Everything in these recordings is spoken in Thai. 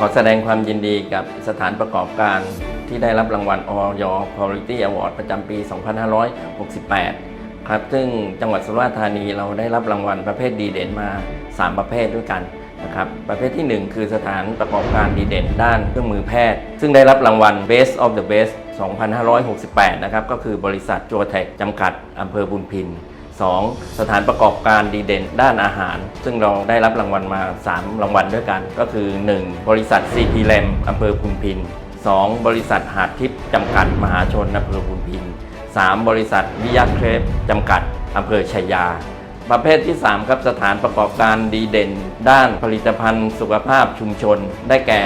ขอแสดงความยินดีกับสถานประกอบการที่ได้รับรางวัลออย Quality Award ประจำปี 2568 ครับ ซึ่งจังหวัดสุราษฎร์ธานีเราได้รับรางวัลประเภทดีเด่นมา 3 ประเภทด้วยกัน นะครับประเภทที่ 1 คือสถานประกอบการดีเด่นด้านเครื่องมือแพทย์ ซึ่งได้รับรางวัล Best of the Best 2568 นะครับ ก็คือบริษัทจัวเทคจำกัดอำเภอบุญพิน 2. สถานประกอบการดีเด่นด้านอาหาร ซึ่งเราได้รับรางวัลมา 3 รางวัลด้วยกัน ก็คือ 1. บริษัท CP l a m อำเภอพุนพิน 2. บริษัทหาดทิพย์จำกัดมหาชนอำเภอพุนพิน 3. บริษัทวิยาเครปจำกัดอำเภอชัยยา ประเภทที่ 3 ครับสถานประกอบการดีเด่น ด้านผลิตภัณฑ์สุขภาพชุมชน ได้แก่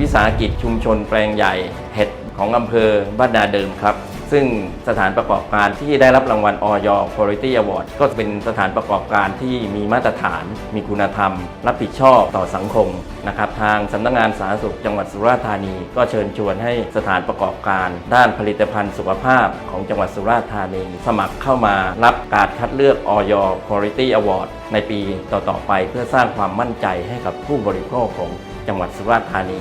วิสาหกิจชุมชนแปลงใหญ่เห็ดของอำเภอบ้านนาเดิมครับ ซึ่งสถานประกอบการที่ได้รับรางวัลออย Quality Award ก็เป็นสถานประกอบการที่มีมาตรฐาน มีคุณธรรม รับผิดชอบต่อสังคมนะครับทางสำนักงานสาธารณสุขจังหวัดสุราษฎร์ธานี ก็เชิญชวนให้สถานประกอบการ ด้านผลิตภัณฑ์สุขภาพของจังหวัดสุราษฎร์ธานี สมัครเข้ามารับการคัดเลือกออย Quality Award ในปีต่อๆไปเพื่อสร้างความมั่นใจให้กับผู้บริโภคของจังหวัดสุราษฎร์ธานี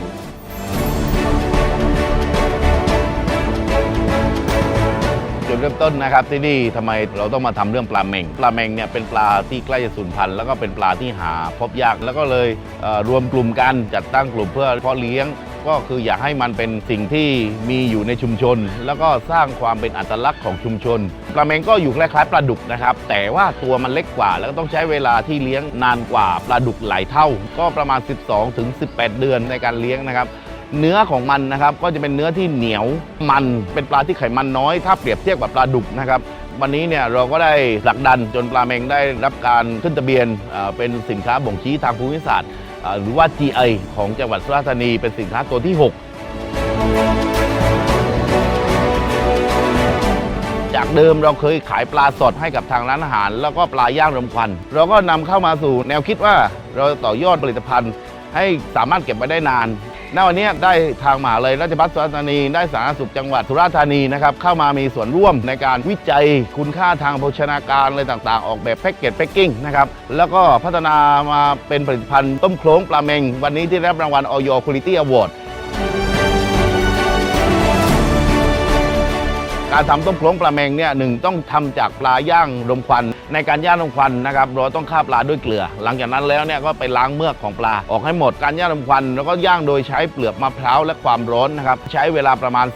ดเริ่มต้นนะครับที่นี่ทำไมเราต้องมาทำเรื่องปลาเมงปลาเมงเนี่ยเป็นปลาที่ใกล้จะสูญพันธุ์แล้วก็เป็นปลาที่หาพบยากแล้วก็เลยรวมกลุ่มกันจัดตั้งกลุ่มเพื่อเพาะเลี้ยง ก็คืออยากให้มันเป็นสิ่งที่มีอยู่ในชุมชน แล้วก็สร้างความเป็นอัตลักษณ์ของชุมชนปลาเมงก็อยู่คล้ายๆปลาดุกนะครับแต่ว่าตัวมันเล็กกว่า แล้วก็ต้องใช้เวลาที่เลี้ยงนานกว่าปลาดุกหลายเท่า ก็ประมาณ 12ถึง18 เดือนในการเลี้ยงนะครับ เนื้อของมันนะครับก็จะเป็นเนื้อที่เหนียวมันเป็นปลาที่ไขมันน้อย ถ้าเปรียบเทียบกับปลาดุกนะครับวันนี้เนี่ยเราก็ได้ผลักดันจนปลาเมงได้รับการขึ้นทะเบียนเป็นสินค้าบ่งชี้ทางภูมิศาสตร์ หรือว่า GI ของจังหวัดสุราษฎร์ธานีเป็นสินค้าตัวที่ 6 จากเดิมเราเคยขายปลาสดให้กับทางร้านอาหาร แล้วก็ปลาย่างรมควัน เราก็นำเข้ามาสู่แนวคิดว่าเราต่อยอดผลิตภัณฑ์ให้สามารถเก็บไว้ได้นาน ณวันนี้ได้ทางมหาเลยราชภัฏสุราษฎร์ธานีได้สาธารณสุขจังหวัดสุราษฎร์ธานีนะครับเข้ามามีส่วนร่วมในการวิจัยคุณค่าทางโภชนาการอะไรต่างๆ ออกแบบแพ็กเกจแพ็กกิ้งนะครับแล้วก็พัฒนามาเป็นผลิตภัณฑ์ต้มโคลงปลาเมง วันนี้ที่ได้รับรางวัลออย Quality Award การทำต้มโคลงปลาแมงเนี่ยหนึ่งต้องทำจากปลาย่างรมควัน ในการย่างรมควันนะครับเราต้องฆ่าปลาด้วยเกลือ หลังจากนั้นแล้วเนี่ยก็ไปล้างเมือกของปลาออกให้หมดการย่างรมควัน แล้วก็ย่างโดยใช้เปลือกมะพร้าวและความร้อนนะครับใช้เวลาประมาณ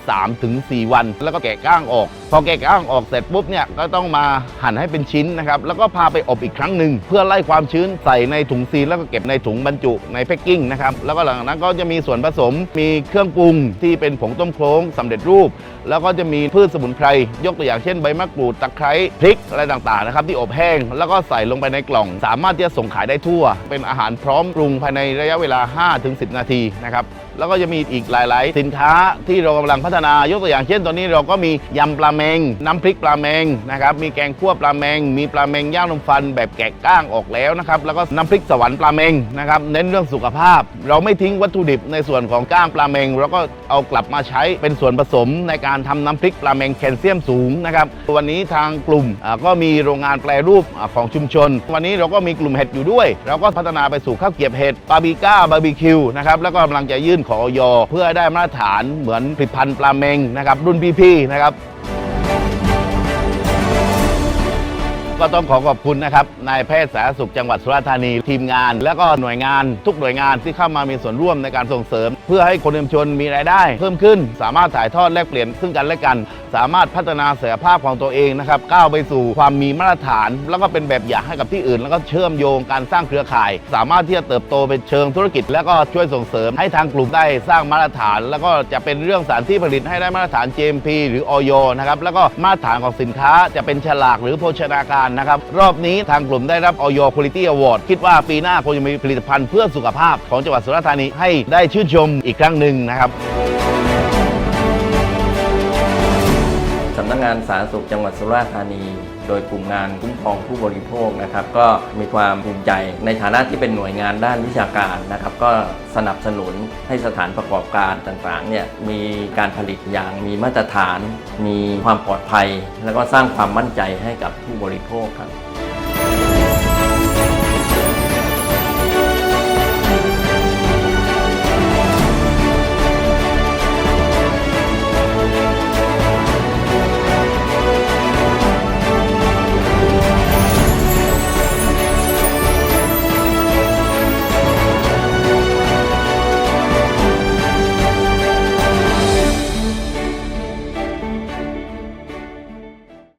3-4 วัน แล้วก็แกะก้างออก พอแกะก้างออกเสร็จปุ๊บเนี่ยก็ต้องมาหั่นให้เป็นชิ้นนะครับแล้วก็พาไปอบอีกครั้งหนึ่งเพื่อไล่ความชื้นใส่ในถุงซีลแล้วก็เก็บในถุงบรรจุในแพ็กกิ้งนะครับแล้วก็หลังจากนั้นก็จะมีส่วนผสมมีเครื่องปรุงที่เป็นผงต้มโคลงสำเร็จรูป แล้วก็จะมีพืชสมุนไพรยกตัวอย่างเช่นใบมะกรูดตะไคร้พริกอะไรต่างๆนะครับที่อบแห้ง แล้วก็ใส่ลงไปในกล่อง สามารถที่จะส่งขายได้ทั่ว เป็นอาหารพร้อมปรุงภายในระยะเวลา 5-10 นาทีนะครับแล้วก็จะมีอีกหลาย ๆ สินค้าที่เรากำลังพัฒนายกตัวอย่างเช่นตอนนี้เราก็มียำปลาแมง น้ำพริกปลาแมงนะครับมีแกงคั่วปลาแมง มีปลาแมงย่างลมฟันแบบแกะก้างออกแล้วนะครับแล้วก็น้ำพริกสวรรค์ปลาแมงนะครับเน้นเรื่องสุขภาพ เราไม่ทิ้งวัตถุดิบในส่วนของก้างปลาแมงเราก็เอากลับมาใช้เป็นส่วนผสมในการทำน้ำพริกปลาแมงแคลเซียมสูงนะครับวันนี้ทางกลุ่มก็มีโรงงานแปรรูปของชุมชน วันนี้เราก็มีกลุ่มเห็ดอยู่ด้วย เราก็พัฒนาไปสู่ข้าวเกียบเห็ดบาร์บีก้าบาร์บีคิวนะครับแล้วก็กำลังจะยื่นขอออยเพื่อได้มาตรฐานเหมือนผลิตภัณฑ์ปลาเมงนะครับรุ่นพี่ๆนะครับ ก็ต้องขอขอบคุณนะครับนายแพทย์สาธารณสุขจังหวัดสุราษฎร์ธานีทีมงาน และก็หน่วยงานทุกหน่วยงานที่เข้ามามีส่วนร่วมในการส่งเสริม เพื่อให้คนในชุมชนมีรายได้ เพิ่มขึ้น สามารถถ่ายทอดแลกเปลี่ยนซึ่งกันและกัน สามารถพัฒนาศักยภาพของตัวเองนะครับก้าวไปสู่ความมีมาตรฐาน แล้วก็เป็นแบบอย่างให้กับที่อื่น แล้วก็เชื่อมโยงการสร้างเครือข่าย สามารถที่จะเติบโตเป็นเชิงธุรกิจ แล้วก็ช่วยส่งเสริมให้ทางกลุ่มได้สร้างมาตรฐาน แล้วก็จะเป็นเรื่องสารที่ผลิตให้ได้มาตรฐาน GMP หรือออยนะครับแล้วก็มาตรฐานของสินค้าจะเป็นฉลากหรือโภชนาการนะครับ รอบนี้ทางกลุ่มได้รับออย Quality Award คิดว่าปีหน้าคงจะมีผลิตภัณฑ์เพื่อสุขภาพของจังหวัดสุราษฎร์ธานีให้ได้ชื่นชมอีกครั้งหนึ่งนะครับ นักงงานสาธารณสุขจังหวัดสุราษฎร์ธานี โดยกลุ่มงานคุ้มครองผู้บริโภคนะครับ ก็มีความภูมิใจในฐานะที่เป็นหน่วยงานด้านวิชาการนะครับ ก็สนับสนุนให้สถานประกอบการต่างๆเนี่ยมีการผลิตอย่างมีมาตรฐาน มีความปลอดภัย แล้วก็สร้างความมั่นใจให้กับผู้บริโภคครับ